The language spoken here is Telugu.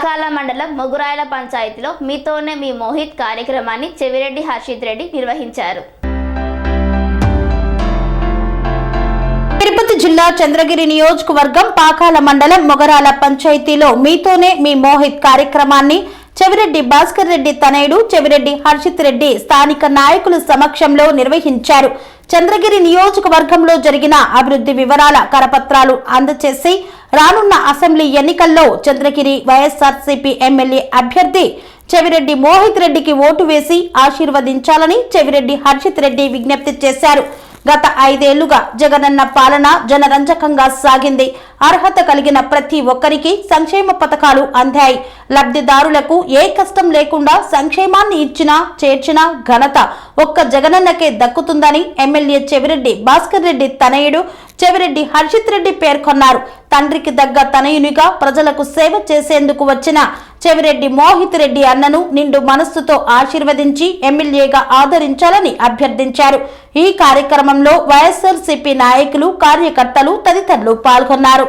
పాకాల మండలం మొగురాయల పంచాయతీలో మీతోనే మీ మోహిత్ కార్యక్రమాన్ని చెవిరెడ్డి హర్షిత్ రెడ్డి నిర్వహించారు. తిరుపతి జిల్లా చంద్రగిరి నియోజకవర్గం పాకాల మండలం మొగరాల పంచాయతీలో మీతోనే మీ మోహిత్ కార్యక్రమాన్ని చెవిరెడ్డి భాస్కర్ రెడ్డి తనయుడు చెవిరెడ్డి హర్షిత్ రెడ్డి స్థానిక నాయకుల సమక్షంలో నిర్వహించారు. చంద్రగిరి నియోజకవర్గంలో జరిగిన అభివృద్ధి వివరాల కరపత్రాలు అందజేసి రానున్న అసెంబ్లీ ఎన్నికల్లో చంద్రగిరి వైఎస్ఆర్సీపీ ఎమ్మెల్యే అభ్యర్థి చెవిరెడ్డి మోహిత్ రెడ్డికి ఓటు వేసి ఆశీర్వదించాలని చెవిరెడ్డి హర్షిత్ రెడ్డి విజ్ఞప్తి చేశారు. గత ఐదేళ్ళుగా జగనన్న పాలన జనరంజకంగా సాగింది. అర్హత కలిగిన ప్రతి ఒక్కరికి సంక్షేమ పథకాలు అందాయి. లబ్ధిదారులకు ఏ కష్టం లేకుండా సంక్షేమాన్ని ఇచ్చినా చేర్చిన ఘనత ఒక్క జగనన్నకే దక్కుతుందని ఎమ్మెల్యే చెవిరెడ్డి భాస్కర్ రెడ్డి తనయుడు చెవిరెడ్డి హర్షిత్ రెడ్డి పేర్కొన్నారు. తండ్రికి దగ్గ తనయునిగా ప్రజలకు సేవ చేసేందుకు వచ్చిన చెవిరెడ్డి మోహిత్ రెడ్డి అన్నను నిండు మనస్సుతో ఆశీర్వదించి ఎమ్మెల్యేగా ఆదరించాలని అభ్యర్థించారు. ఈ కార్యక్రమంలో వైఎస్ఆర్సీపీ నాయకులు కార్యకర్తలు తదితరులు పాల్గొన్నారు.